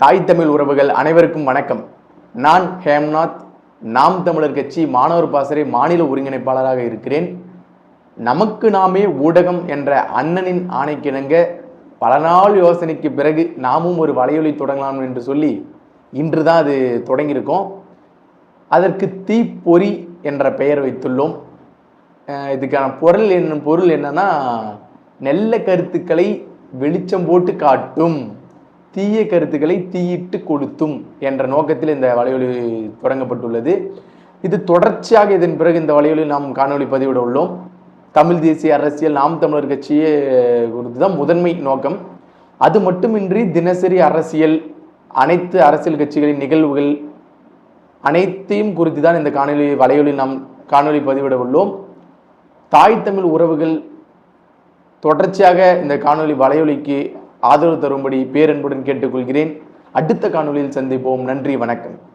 தாய் தமிழ் உறவுகள் அனைவருக்கும் வணக்கம். நான் ஹேம்நாத் நாம் தமிழர் கட்சி மாணவர் பாசறை மாநில ஒருங்கிணைப்பாளராக இருக்கிறேன். நமக்கு நாமே ஊடகம் என்ற அண்ணனின் ஆணைக்கிணங்க பல நாள் யோசனைக்கு பிறகு நாமும் ஒரு வலையொலி தொடங்கலாம் என்று சொல்லி இன்று தான் அது தொடங்கியிருக்கோம். அதற்கு தீப்பொறி என்ற பெயர் வைத்துள்ளோம். இதுக்கான பொருள் என்ன பொருள் என்னன்னா நல்ல கருத்துக்களை வெளிச்சம் போட்டு காட்டும். தீய கருத்துக்களை தீயிட்டு கொடுத்தும் என்ற நோக்கத்தில் இந்த வலையொலி தொடங்கப்பட்டுள்ளது. இது தொடர்ச்சியாக இதன் பிறகு இந்த வலையொலி நாம் காணொலி பதிவிட உள்ளோம். தமிழ் தேசிய அரசியல் நாம் தமிழர் கட்சியே குறித்து தான் முதன்மை நோக்கம். அது மட்டுமின்றி தினசரி அரசியல் அனைத்து அரசியல் கட்சிகளின் நிகழ்வுகள் அனைத்தையும் குறித்து தான் இந்த காணொலி வலையொலி நாம் காணொலி பதிவிட உள்ளோம். தாய் தமிழ் உறவுகள் தொடர்ச்சியாக இந்த காணொலி வலையொலிக்கு ஆதரவு தரும்படி பேரன்புடன் கேட்டுக்கொள்கிறேன். அடுத்த காணொளியில் சந்திப்போம். நன்றி வணக்கம்.